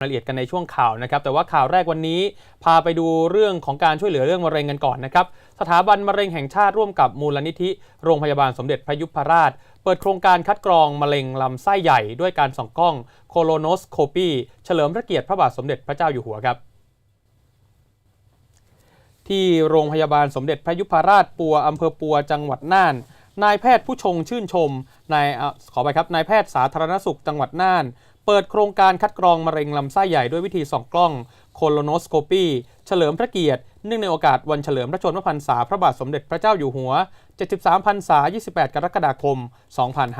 รายละเอียดกันในช่วงข่าวนะครับแต่ว่าข่าวแรกวันนี้พาไปดูเรื่องของการช่วยเหลือเรื่องมะเร็งกันก่อนนะครับสถาบันมะเร็งแห่งชาติร่วมกับมูลนิธิโรงพยาบาลสมเด็จพระยุพราช เปิดโครงการคัดกรองมะเร็งลำไส้ใหญ่ด้วยการส่องกล้องโคโลโนสโคปีเฉลิมพระเกียรติพระบาทสมเด็จพระเจ้าอยู่หัวครับที่โรงพยาบาลสมเด็จพระยุพราชปัวอำเภอปัวจังหวัดน่านนายแพทย์ผู้ชงชื่นชมนายขอไปครับนายแพทย์สาธารณสุขจังหวัดน่าน เปิดโครงการคัดกรองมะเร็งลำไส้ใหญ่ด้วยวิธีส่องกล้องโคโลโนสโคปีเฉลิมพระเกียรติเนื่องในโอกาสวันเฉลิมพระชนมพรรษาพระบาทสมเด็จพระเจ้าอยู่หัว 73พรรษา 28 กรกฎาคม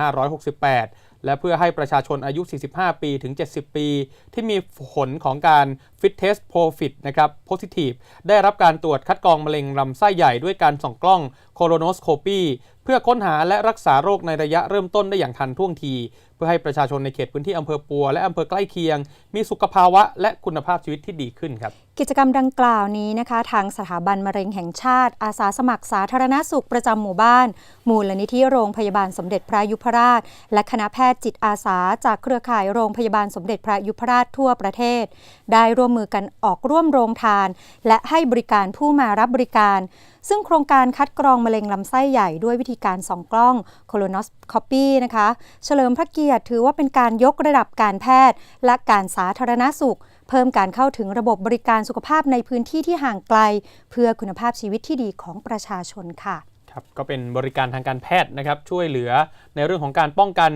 2568 และเพื่อให้ประชาชนอายุ 45 ปีถึง 70 ปี ที่มีผลของการ Fit Test Profit นะครับ Positive ได้รับการตรวจคัดกรองมะเร็งลำไส้ใหญ่ด้วยการส่องกล้องโคโลโนสโคปีเพื่อค้นหาและรักษาโรคในระยะเริ่มต้นได้อย่างทันท่วงที เพื่อให้ประชาชนในเขตพื้นที่อำเภอปัว และอำเภอใกล้เคียง มีสุขภาวะและคุณภาพชีวิตที่ดีขึ้นครับ กิจกรรมดังกล่าวนี้นะคะ ทางสถาบันมะเร็งแห่งชาติ อาสาสมัครสาธารณสุขประจำหมู่บ้าน มูลนิธิโรงพยาบาลสมเด็จพระยุพราช และคณะแพทย์จิตอาสา จากเครือข่ายโรงพยาบาลสมเด็จพระยุพราชทั่วประเทศ ได้ร่วมมือกันออกร่วมโรงทาน และให้บริการผู้มารับบริการ ซึ่งโครงการคัดกรองมะเร็งลำไส้ใหญ่ด้วยวิธีการสองกล้องโคโลนอสคอปีนะคะ เฉลิมพระเกียรติถือว่าเป็นการยกระดับการแพทย์ และการสาธารณสุขเพิ่มการเข้าถึงระบบบริการสุขภาพในพื้นที่ที่ห่างไกล เพื่อคุณภาพชีวิตที่ดีของประชาชนค่ะ ครับก็เป็นบริการทางการแพทย์นะครับช่วยเหลือในเรื่องของการป้องกัน